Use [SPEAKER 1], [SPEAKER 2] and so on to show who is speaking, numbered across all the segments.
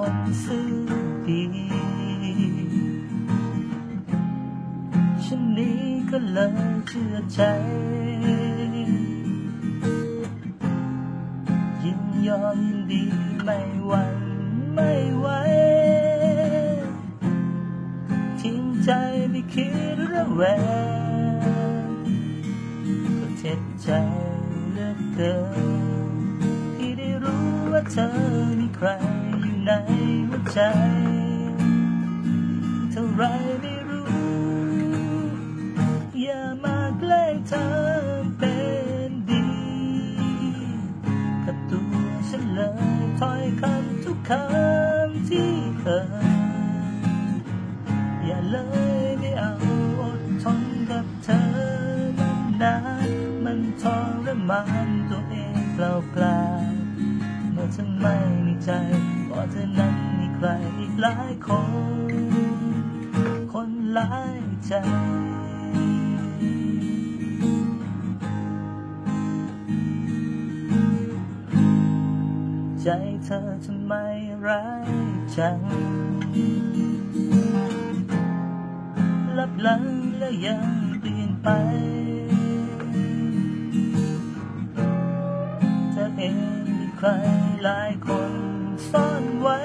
[SPEAKER 1] คนซื่อดี ฉันนี้ก็เลยเชื่อใจ ยินยอมยินดีไม่หวั่นไม่ไหวทิ้งใจไม่คิดระแวงก็เจ็บใจเหลือเกินที่ได้รู้ว่าเธอมีใคร ในหัวใจ เท่าไรไม่รู้ อย่ามาใกล้เธอเป็นดีกับตัวฉันเลยถ้อยคำทุกคำที่เอ่ยอย่าเลยไม่เอาอดทนกับเธอนานมันทรมานตัวเองเปล่าเปล่า เมื่อเธอไม่มีใจเพราะเธอนั้นมีใครอีกหลายคน คนหลายใจใจเธอทำไมร้ายจังลับหลังแล้วยังเปลี่ยนไป ใครหลายคนซ่อนไว้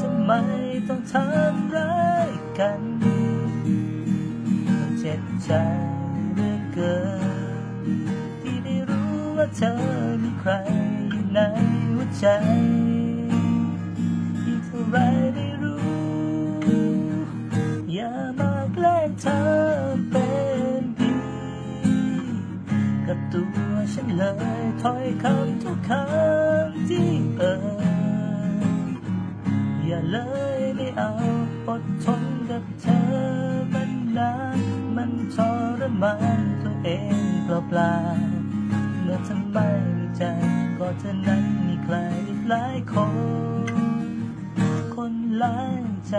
[SPEAKER 1] ทำไมต้องทำร้ายกันต้องเจ็บใจเหลือเกิน ที่ได้รู้ว่าเธอมีใครอยู่ในหัวใจ เลยถ้อยคำทุกคำที่เอ่ยอย่าเลยไม่เอาอดทนกับเธอมันนานมันทรมานตัวเองเปล่าๆเมื่อทำไมมีใจก็เธอนั้นมีใครหลายคน คนหลายใจ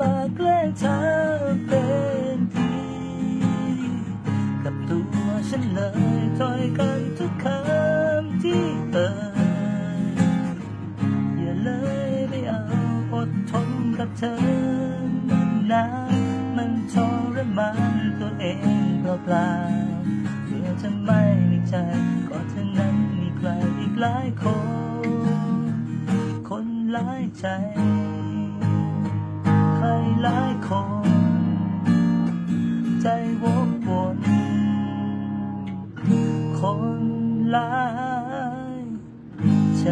[SPEAKER 1] มาแกล้งเธอเป็นดีกับตัวฉันเลยถ้อยกันทุกคำที่เอ่ยอย่าเลยไม่เอาอดทนกับเธอมันนามันทรมานตัวเองเปล่าๆเมื่อจะไม่มีใจก็เธอนั้นมีใครอีกหลายคน คนหลายใจ ใครหลายคน ใจวกวนคนหลายใจ